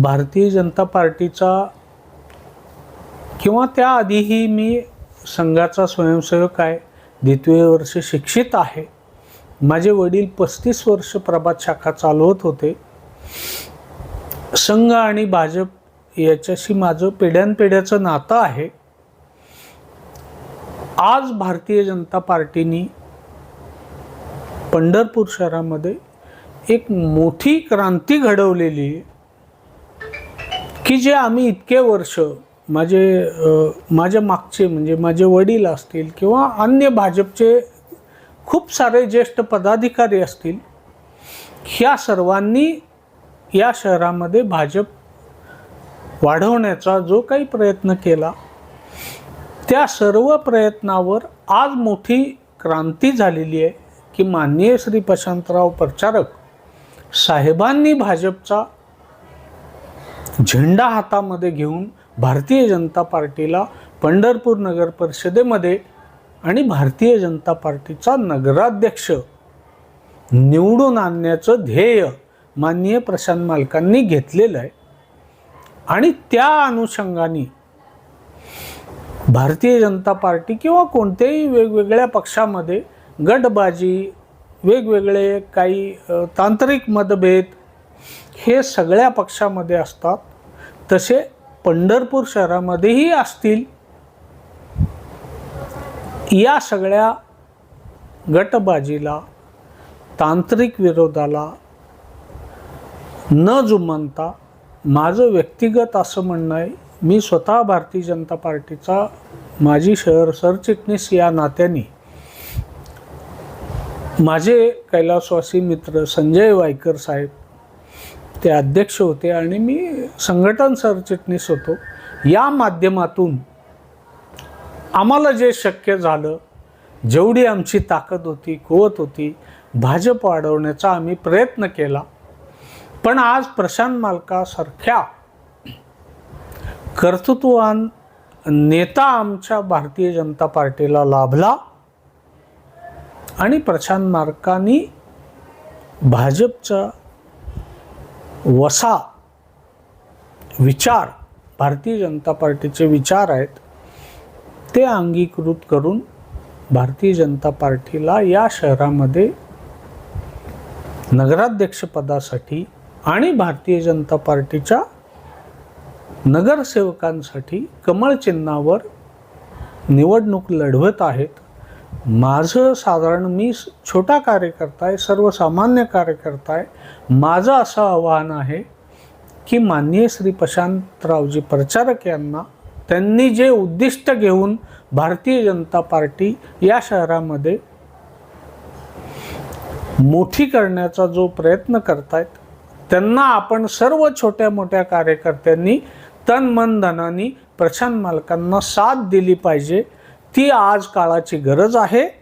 भारतीय जनता पार्टीचा किंवा त्याआधीही मी संघाचा स्वयंसेवक आहे द्वितीय वर्ष शिक्षित आहे. माझे वडील पस्तीस वर्ष प्रभात शाखा चालवत होते. संघ आणि भाजप याच्याशी माझं पिढ्यानपिढ्याचं नातं आहे. आज भारतीय जनता पार्टीनी पंढरपूर शहरामध्ये एक मोठी क्रांती घडवलेली आहे. की जे आम्ही इतके वर्ष माझे माझ्या मागचे म्हणजे माझे वडील असतील किंवा अन्य भाजपचे खूप सारे ज्येष्ठ पदाधिकारी असतील ह्या सर्वांनी या शहरामध्ये भाजप वाढवण्याचा जो काही प्रयत्न केला त्या सर्व प्रयत्नावर आज मोठी क्रांती झालेली आहे की माननीय श्री प्रशांतराव प्रचारक साहेबांनी भाजपचा झेंडा हातामध्ये घेऊन भारतीय जनता पार्टीला पंढरपूर नगर परिषदेमध्ये आणि भारतीय जनता पार्टीचा नगराध्यक्ष निवडून आणण्याचं ध्येय माननीय प्रशांत मालकांनी घेतलेलं आहे. आणि त्या अनुषंगाने भारतीय जनता पार्टी किंवा कोणत्याही वेगवेगळ्या पक्षामध्ये गटबाजी वेगवेगळे काही तांत्रिक मतभेद हे सगळ्या पक्षामध्ये असतात तसे पंढरपूर शहरामध्येही असतील. या सगळ्या गटबाजीला तांत्रिक विरोधाला न जुमानता माझं व्यक्तिगत असं म्हणणं आहे मी स्वतः भारतीय जनता पार्टीचा माजी शहर सरचिटणीस या नात्याने. माझे कैलासवासी मित्र संजय वायकर साहेब ते अध्यक्ष होते आणि मी संघटन सरचिटणीस होतो. या माध्यमातून आम्हाला जे शक्य झालं जेवढी आमची ताकद होती कुवत होती भाजप वाढवण्याचा आम्ही प्रयत्न केला. पण आज प्रशांत मालकासारख्या कर्तृत्ववान नेता आमच्या भारतीय जनता पार्टीला लाभला आणि प्रशांत मार्कांनी भाजपचा वसा विचार भारतीय जनता पार्टीचे विचार आहेत ते अंगीकृत करून भारतीय जनता पार्टीला या शहरामध्ये नगराध्यक्षपदासाठी आणि भारतीय जनता पार्टीच्या नगरसेवकांसाठी कमळ चिन्हावर निवडणूक लढवत आहेत. माझं साधारण मी छोटा कार्यकर्ता आहे सर्वसामान्य कार्यकर्ता आहे. माझं असं आव्हान आहे की माननीय श्री प्रशांतरावजी प्रचारक यांना त्यांनी जे उद्दिष्ट घेऊन भारतीय जनता पार्टी या शहरामध्ये मोठी करण्याचा जो प्रयत्न करतायत त्यांना आपण सर्व छोट्या मोठ्या कार्यकर्त्यांनी तन मन धनानी प्रशांत मालकांना साथ दिली पाहिजे. ती आज काळाची गरज आहे.